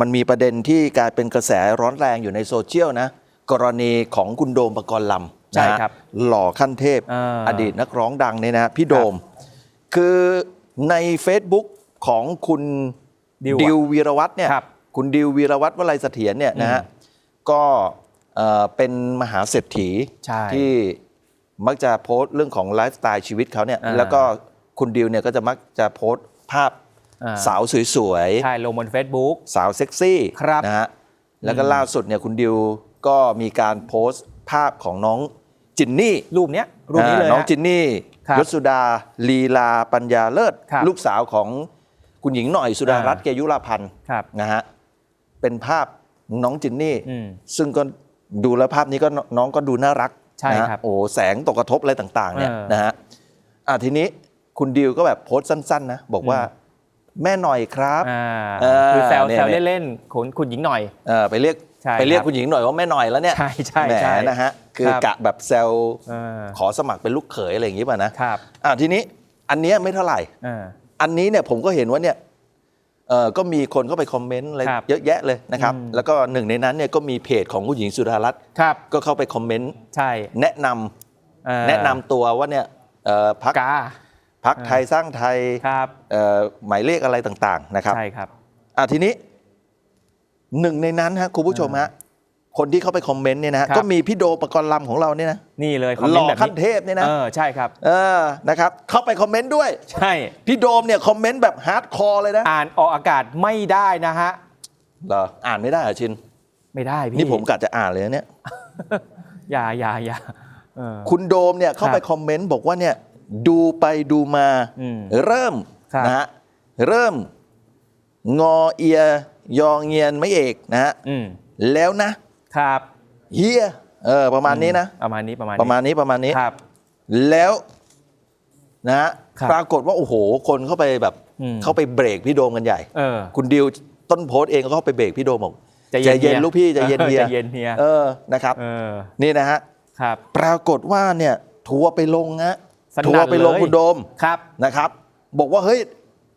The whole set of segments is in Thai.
มันมีประเด็นที่กลายเป็นกระแสร้อนแรงอยู่ในโซเชียลนะ กรณีของคุณโดมปกรณ์ลำใช่นะฮะครับหล่อขั้นเทพอ่าอดีตนักร้องดังเนี่ยนะพี่โดม คือใน Facebook ของคุณดิวอะดิววีรวัตรเนี่ยครับคุณดิววีรวัตรวลัยเสถียรเนี่ยนะฮะก็เอ่อเป็นมหาเศรษฐีใช่ที่มักจะโพสต์เรื่องของไลฟ์สไตล์ชีวิตเขาเนี่ยอ่า แล้วก็คุณดิวเนี่ยก็จะมักจะโพสต์ภาพอ่า สาวสวยใช่ลงบน Facebook ๆสาวเซ็กซี่ครับนะฮะแล้วก็ล่าสุดเนี่ยคุณดิวก็มีการโพสต์ภาพของน้องจินนี่รูปเนี้ยรูปนี้เลยอ่าน้องฮะจินนี่ครับยศสุดาลีลาปัญญาเลิศครับลูกสาวของคุณหญิงหน่อยสุดารัตน์อ่าเกยุราพันธ์ครับนะฮะเป็นภาพน้องจินนี่อืมซึ่งก็ดูแล้วภาพนี้ก็นน้องก็ดูน่ารักใช่นะฮะครับโอ้แสงตกกระทบอะไรต่าง ๆ เนี่ยเออนะฮะอะทีนี้คุณดิวก็แบบโพสต์สั้น ๆ นะ บอกว่า แม่หน่อยครับอ่าเออคือแซวเนี่ยแซวเล่นๆคุณคุณหญิงหน่อยเออไปเรียกใช่ไปเรียกครับคุณหญิงหน่อยว่าแม่หน่อยแล้วเนี่ยใช่ใช่แหมใช่นะฮะคือครับกะแบบแซวเออขอสมัครเป็นลูกเขยอะไรอย่างงี้ป่ะนะครับอะทีนี้อันเนี้ยไม่เท่าไหร่อ่าอันนี้เนี่ยผมก็เห็นว่าเนี่ยเออก็มีคนเข้าไปคอมเมนต์อะไรครับเยอะแยะเลยนะครับอืมแล้วก็หนึ่งในนั้นเนี่ยก็มีเพจของคุณหญิงสุดารัตน์ครับก็เข้าไปคอมเมนต์ใช่แนะนำเอ่อแนะนำตัวว่าเนี่ยเอ่อพักกา พักไทยสร้างไทยครับเอ่อหมายเลขอะไรต่างๆนะครับใช่ครับอะทีนี้หนึ่งในนั้นฮะคุณผู้ชมฮะคนที่เข้าไปคอมเมนต์เนี่ยนะฮะครับก็มีพี่โดปกรณ์ลำของเราเนี่ยนะนี่เลยคอมเมหนล่อต์แบบขั้นนี้เทพเนี่ยนะเออใช่ครับ เออนะครับ เข้าไปคอมเมนต์ด้วย ใช่พี่โดมเนี่ยคอมเมนต์แบบฮาร์ดคอร์เลยนะ อ่านออกอากาศไม่ได้นะฮะเหรออ่านไม่ได้เหรอชิน ไม่ได้พี่นี่ผมกะจะอ่านเลยนะเนี่ยอย่าอย่าอย่าเออคุณโดมเนี่ยเข้าไปครับคอมเมนต์บอกว่าเนี่ย ดูไปดูมาอืมเริ่มครับนะฮะเริ่มงอเอียยองเงียนไม่เอกนะฮะอืมแล้วนะครับเฮียเออประมาณนี้นะประมาณนี้ประมาณประมาณนี้ประมาณนี้ครับ แล้วนะฮะครับปรากฏว่าโอ้โห คนเข้าไปแบบอืมเข้าไปเบรกพี่โดมกันใหญ่เออคุณดิวต้นโพสต์เองก็เข้าไปเบรกพี่โดมบอกใจเย็นเย็นเฮียลูกพี่ใจเย็นเออเฮียใจเย็นเฮียเออนะครับเออนี่นะฮะครับ ปรากฏว่าเนี่ยทัวร์ไปลงฮะ สนั่นทัวร์ไปลงเลยคุณโดมครับ นะครับ บอกว่าเฮ้ย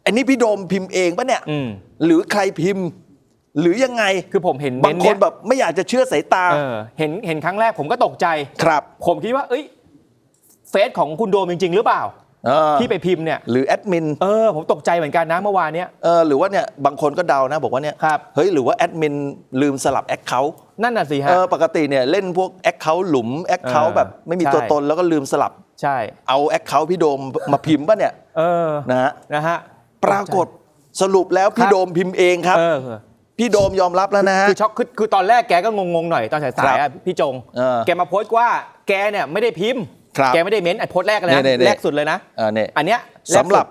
อันนี้พี่โดมพิมพ์เองปะเนี่ย อืม หรือใครพิมพ์ หรือยังไงคือผมเห็นบางเม้นต์คเนี้นย แบบไม่อยากจะเชื่อสายตาเออเห็นเห็นครั้งแรกผมก็ตกใจ ครับผมคิดว่า เอ้ยเฟซของคุณโดมจริง ๆ หรือเปล่า เออที่ไปพิมพ์เนี่ย หรือแอดมินเออ ผมตกใจเหมือนกันนะเมื่อวานเนี้ยเออหรือว่าเนี่ยบางคนก็เดานะ บอกว่าเนี่ยครับ เฮ้ยหรือว่าแอดมินลืมสลับแอคเคาท์นั่นน่ะสิเอฮะอปกติเนี่ยเล่นพวกแอคเคาท์หลุมแอคเคาท์เออแบบไม่มีใช่ตัวตนแล้วก็ลืมสลับ ใช่ เอาแอคเคาท์พี่โดมมาพิมพ์ป่ะเนี่ยเออนะฮะนะฮะปรากฏสรุปแล้วพี่ครับโดมพิมพ์เองครับ เออพี่โดมยอมรับแล้วนะฮะคือช็อกคือคือตอนแรกแกก็งงๆหน่อยตอนสายๆครัอะบพี่จงเออแกมาโพสต์ว่าแกเนี่ยไม่ได้พิมพ์ครับแกไม่ได้เม้นต์ไอ้โพสต์แรกเลยนะเนี่ยๆๆแรกสุดเลยนะเออเนี่ยอันเนี้ยแกสุดสำหรับ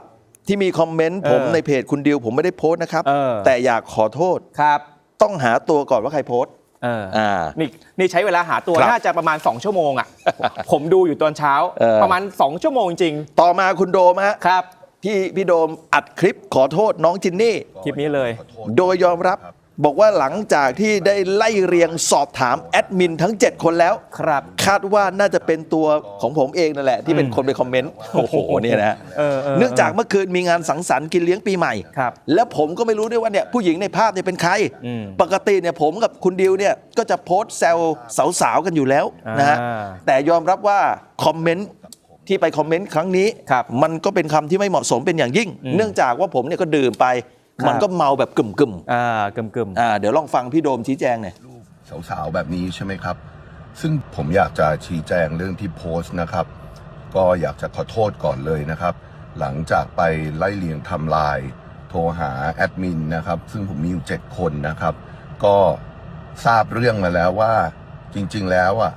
ที่มีคอมเมนต์ผมเออในเพจคุณดิวผมไม่ได้โพสต์นะครับเออแต่อยากขอโทษครับ ต้องหาตัวก่อนว่าใครโพสต์ เอออ่า นี่นี่ใช้เวลาหาตัวครับน่าจะประมาณ 2 ชั่วโมงอะ ผมดูอยู่ตอนเช้า เออ ประมาณ 2 ชั่วโมงจริงต่อมาคุณโดมฮะๆครับพี่พี่โดมอัดคลิปขอโทษน้องจินนี่ คลิปนี้เลย โดยยอมรับ บอกว่าหลังจากที่ได้ไล่เรียงสอบถามแอดมินทั้ง 7 คนแล้วครับ คาดว่าน่าจะเป็นตัวของผมเองนั่นแหละ ที่เป็นคนไปคอมเมนต์ โอ้โหเนี่ยนะเออเออเนื่องจากเมื่อคืนมีงานสังสรรค์กินเลี้ยงปีใหม่ ครับ แล้วผมก็ไม่รู้ด้วยว่าเนี่ยผู้หญิงในภาพเนี่ยเป็นใคร อืมปกติเนี่ยผมกับคุณดิวเนี่ยก็จะโพสต์แซวสาวๆกันอยู่แล้วนะฮะอ่าแต่ยอมรับว่าคอมเมนต์ที่ไปคอมเมนต์ครั้งนี้ ครับ มันก็เป็นคำที่ไม่เหมาะสมเป็นอย่างยิ่งอืมเนื่องจากว่าผมเนี่ยก็ดื่มไปครับ มันก็เมาแบบกึ่มๆอ่ากึมกึมๆอ่าเดี๋ยวลองฟังพี่โดมชี้แจงหน่อยรูปสาวๆแบบนี้ใช่ไหมครับ ซึ่งผมอยากจะชี้แจงเรื่องที่โพสต์นะครับ ก็อยากจะขอโทษก่อนเลยนะครับ หลังจากไปไล่เลียงไทำลาย โทรหาแอดมินนะครับ ซึ่งผมมีอยู่7คนนะครับ ก็ทราบเรื่องมาแล้วว่าจริงๆแล้วอะ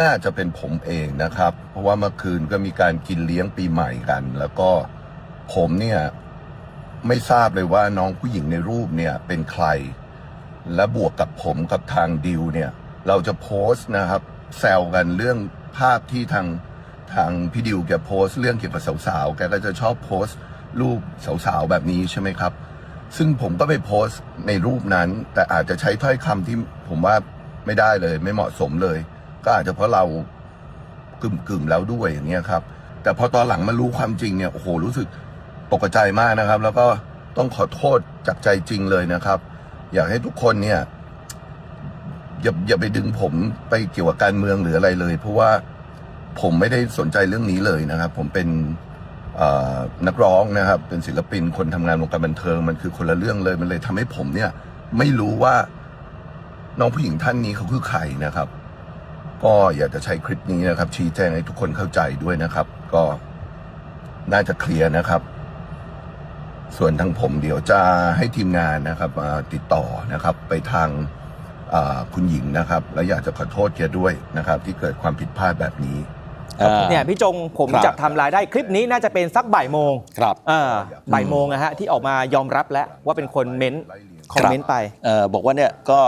น่าจะเป็นผมเองนะครับ เพราะว่าเมื่อคืนก็มีการกินเลี้ยงปีใหม่กัน แล้วก็ผมเนี่ย ไม่ทราบเลยว่าน้องผู้หญิงในรูปเนี่ยเป็นใคร และบวกกับผมกับทางดิวเนี่ย เราจะโพสต์นะครับแซวกันเรื่องภาพที่ทางทางพี่ดิวแกโพสต์เรื่องเกี่ยวกับสาวๆ แกก็จะชอบโพสต์รูปสาวๆ แบบนี้ใช่ไหมครับ ซึ่งผมก็ไปโพสต์ในรูปนั้น แต่อาจจะใช้ถ้อยคำที่ผมว่าไม่ได้เลย ไม่เหมาะสมเลย ก็อาจจะเพราะเรากึ่มๆแล้วด้วยอย่างเงี้ยครับ แต่พอตอนหลังมารู้ความจริงเนี่ยโอ้โหรู้สึก ตกใจมากนะครับ แล้วก็ต้องขอโทษจากใจจริงเลยนะครับ อยากให้ทุกคนเนี่ยอย่าอย่าไปดึงผมไปเกี่ยวกับการเมืองหรืออะไรเลย เพราะว่าผมไม่ได้สนใจเรื่องนี้เลยนะครับ ผมเป็นนักร้องนะครับ เป็นศิลปินคนทำงานวงการบันเทิงมันคือคนละเรื่องเลยมันเลยทำให้ผมเนี่ย ไม่รู้ว่าน้องผู้หญิงท่านนี้เขาคือใครนะครับ ก็อยากจะใช้คลิปนี้นะครับ ชี้แจงให้ทุกคนเข้าใจด้วยนะครับ ก็น่าจะเคลียร์นะครับ ส่วนทางผมเดี๋ยวจะให้ทีมงานนะครับมาติดต่อนะครับไปทางอ่าคุณหญิงนะครับ และอยากจะขอโทษแกด้วยนะครับ ที่เกิดความผิดพลาดแบบนี้อ่าเนี่ยพี่จงผมครับจับไทำลายได้คลิปนี้น่าจะเป็นสักบ่ายโมงครับอ่าบ่ายโมงนะฮะที่ออกมายอมรับแล้วว่าเป็นคนเม้นต์คอมเมนต์ไปเอ่อบอกว่าเนี่ยก็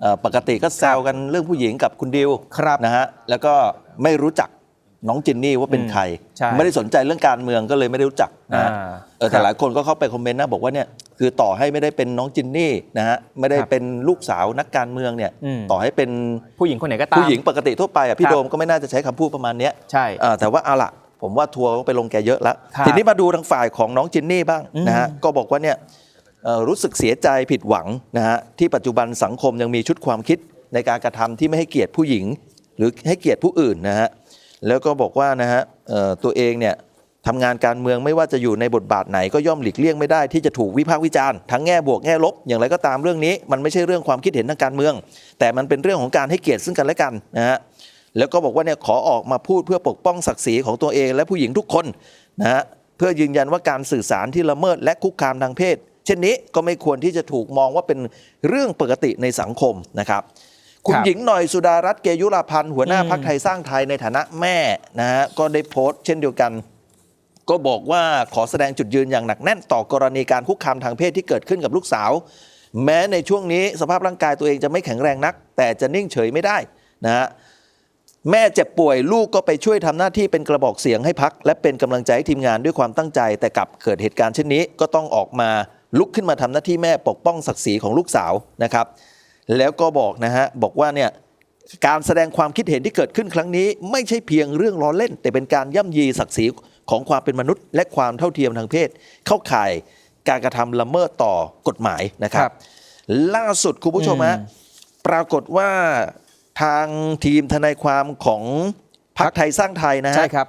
เอ่อปกติก็แซวกันเรื่องผู้หญิงกับคุณดิวครับนะฮะแล้วก็ไม่รู้จัก น้องจินนี่ว่าเป็นอืมใคร ใช่ไม่ได้สนใจเรื่องการเมืองก็เลยไม่ได้รู้จักนะฮะอ่าเออคแต่รับหลายคนก็เข้าไปคอมเมนต์นะบอกว่าเนี่ยคือต่อให้ไม่ได้เป็นน้องจินนี่นะฮะไม่ได้ครับเป็นลูกสาวนักการเมืองเนี่ยอืม ต่อให้เป็นผู้หญิงคนไหนก็ตาม ผู้หญิงปกติทั่วไปอะพี่ครับ โดมก็ไม่น่าจะใช้คำพูดประมาณเนี้ย ใช่เอ่อแต่ว่าเอาล่ะ ผมว่าทัวร์ก็ไปลงแกเยอะแล้ว ครับทีนี้มาดูทางฝ่ายของน้องจินนี่บ้างอืมนะฮะก็บอกว่าเนี่ยเอ่อรู้สึกเสียใจผิดหวังนะฮะที่ปัจจุบันสังคมยังมีชุดความคิดในการกระทำที่ไม่ให้เกียรติผู้หญิง หรือให้เกียรติผู้อื่นนะฮะ แล้วก็บอกว่านะฮะตัวเองเนี่ยทำงานการเมืองไม่ว่าจะอยู่ในบทบาทไหนก็ย่อมหลีกเลี่ยงไม่ได้ที่จะถูกวิพากษ์วิจารณ์ทั้งแง่บวกแง่ลบ อย่างไรก็ตามเรื่องนี้ มันไม่ใช่เรื่องความคิดเห็นทางการเมือง แต่มันเป็นเรื่องของการให้เกียรติซึ่งกันและกันนะฮะแล้วก็บอกว่าเนี่ยขอออกมาพูดเพื่อปกป้องศักดิ์ศรีของตัวเองและผู้หญิงทุกคนนะฮะเพื่อยืนยันว่าการสื่อสารที่ละเมิดและคุกคามทางเพศ เช่นนี้ก็ไม่ควรที่จะถูกมองว่าเป็นเรื่องปกติในสังคมนะครับ คุณครับหญิงหน่อยสุดารัตน์เกยุราพันธ์หัวหน้าอืมพักไทยสร้างไทยในฐานะแม่นะฮะก็ได้โพสต์เช่นเดียวกัน ก็บอกว่าขอแสดงจุดยืนอย่างหนักแน่นต่อกรณีการคุกคามทางเพศที่เกิดขึ้นกับลูกสาว แม้ในช่วงนี้สภาพร่างกายตัวเองจะไม่แข็งแรงนัก แต่จะนิ่งเฉยไม่ได้นะฮะแม่เจ็บป่วยลูกก็ไปช่วยทำหน้าที่เป็นกระบอกเสียงให้พัก และเป็นกำลังใจให้ทีมงานด้วยความตั้งใจ แต่กลับเกิดเหตุการณ์เช่นนี้ก็ต้องออกมาลุกขึ้นมาทำหน้าที่แม่ปกป้องศักดิ์ศรีของลูกสาวนะครับ แล้วก็บอกนะฮะบอกว่าเนี่ยการแสดงความคิดเห็นที่เกิดขึ้นครั้งนี้ ไม่ใช่เพียงเรื่องล้อเล่น แต่เป็นการย่ำยีศักดิ์ศรีของความเป็นมนุษย์ และความเท่าเทียมทางเพศ เข้าข่ายการกระทำละเมิดต่อกฎหมายนะครับครับล่าสุดคุณผู้ชมฮะอืมปรากฏว่าทางทีมทนายความของพรรคไทยสร้างไทยนะฮะใช่ครับ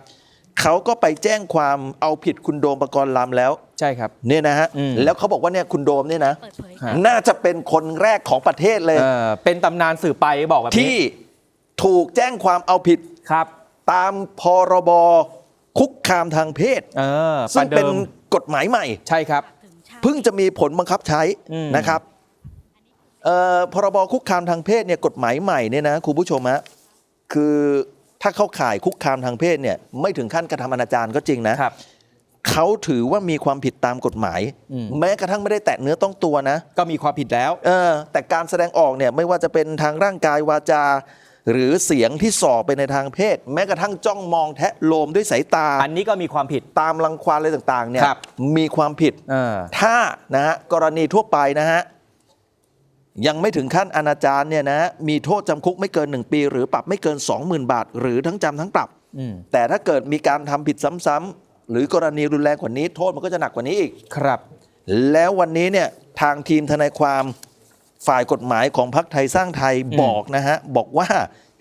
เขาก็ไปแจ้งความเอาผิดคุณโดมประกรณ์ลำแล้ว ใช่ครับ เนี่ยนะฮะ อืม แล้วเขาบอกว่าเนี่ยคุณโดมเนี่ยนะ เปิดเผยฮะน่าจะเป็นคนแรกของประเทศเลย เออเป็นตำนานสื่อไปบอกแบบนี้ที่ถูกแจ้งความเอาผิดครับตามพรบคุกคามทางเพศ เออปซึ่ระงเป็นเดิมกฎหมายใหม่ ใช่ครับถึงชาติเพิ่งจะมีผลบังคับใช้อืม นะครับเอ่อพรบคุกคามทางเพศเนี่ยกฎหมายใหม่เนี่ยนะคุณผู้ชมฮะคือ ถ้าเข้าข่ายคุกคามทางเพศเนี่ยไม่ถึงขั้นกระทำอนาจารก็จริงนะครับเขาถือว่ามีความผิดตามกฎหมายอืมแม้กระทั่งไม่ได้แตะเนื้อต้องตัวนะ ก็มีความผิดแล้ว เออ แต่การแสดงออกเนี่ยไม่ว่าจะเป็นทางร่างกายวาจา หรือเสียงที่ส่อไปในทางเพศ แม้กระทั่งจ้องมองแทะโลมด้วยสายตา อันนี้ก็มีความผิดตามรังควานอะไรต่างๆเนี่ยครับมีความผิดเออถ้านะฮะกรณีทั่วไปนะฮะ ยังไม่ถึงขั้นอนาจารเนี่ยนะฮะมีโทษจำคุกไม่เกิน 1 ปี หรือปรับไม่เกิน 20,000 บาท หรือทั้งจำทั้งปรับอืมแต่ถ้าเกิดมีการทำผิดซ้ำๆหรือกรณีรุนแรงกว่านี้ โทษมันก็จะหนักกว่านี้อีกครับ แล้ววันนี้เนี่ยทางทีมทนายความฝ่ายกฎหมายของพรรคไทยสร้างไทยอืมบอกนะฮะ บอกว่า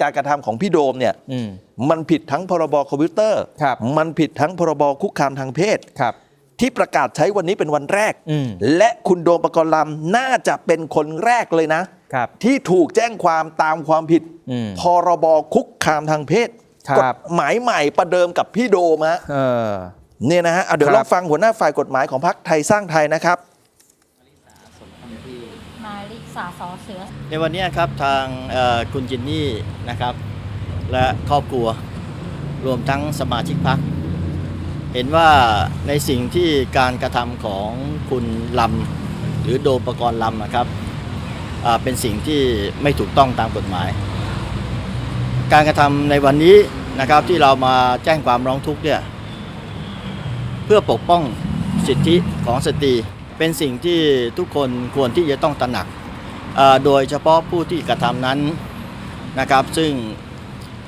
การกระทำของพี่โดมเนี่ยอืมมันผิดทั้งพรบคอมพิวเตอร์ครับมันผิดทั้งพรบคุกคามทางเพศครับ ที่ประกาศใช้วันนี้เป็นวันแรก อืม และคุณโดมปกรณ์ลำน่าจะเป็นคนแรกเลยนะ ครับ ที่ถูกแจ้งความตามความผิด อืมพรบคุกคามทางเพศครับ กฎหมายใหม่ประเดิมกับพี่โดมฮะ เออ เนี่ยนะฮะเอาเดี๋ยวครับลองฟังหัวหน้าฝ่ายกฎหมายของพรรคไทยสร้างไทยนะครับ มาลิสาสอเสือ ในวันนี้ครับทางเอ่อคุณจินนี่นะครับ และครอบครัวรวมทั้งสมาชิกพัก เห็นว่าในสิ่งที่การกระทำของคุณลำหรือโดมประกรณ์ลำนะครับเป็นสิ่งที่ไม่ถูกต้องตามกฎหมาย การกระทำในวันนี้นะครับที่เรามาแจ้งความร้องทุกข์เนี่ยเพื่อปกป้องสิทธิของสตรีเป็นสิ่งที่ทุกคนควรที่จะต้องตระหนัก โดยเฉพาะผู้ที่กระทำนั้นนะครับ ซึ่ง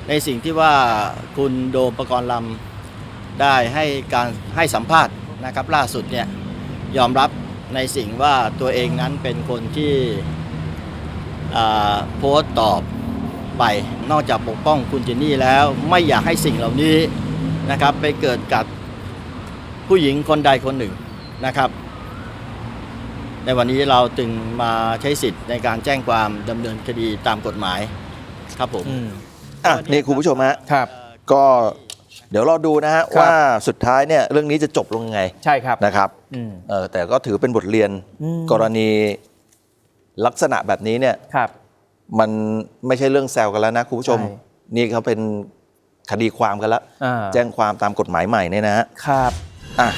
ในสิ่งที่ว่าคุณโดมประกรณ์ลำ ได้ให้การให้สัมภาษณ์นะครับล่าสุดเนี่ยยอมรับในสิ่งว่าตัวเองนั้นเป็นคนที่อ่าโพสต์ตอบไปนอกจากปกป้องคุณเจนนี่แล้วไม่อยากให้สิ่งเหล่านี้นะครับไปเกิดกับผู้หญิงคนใดคนหนึ่งนะครับ ในวันนี้เราจึงมาใช้สิทธิ์ในการแจ้งความดำเนินคดีตามกฎหมายครับผมอืมอะนี่คุณผู้ชมฮะครับ ก็ เดี๋ยวเราดูนะฮะครับ ว่าสุดท้ายเนี่ยเรื่องนี้จะจบลงยังไงใช่ครับนะครับอืม เออแต่ก็ถือเป็นบทเรียนอืม กรณีลักษณะแบบนี้เนี่ย ครับ มันไม่ใช่เรื่องแซวกันแล้วนะคุณผู้ชม ใช่นี่เขาเป็นคดีความกันแล้ว อ่า แจ้งความตามกฎหมายใหม่เนี่ยนะฮะครับ อะ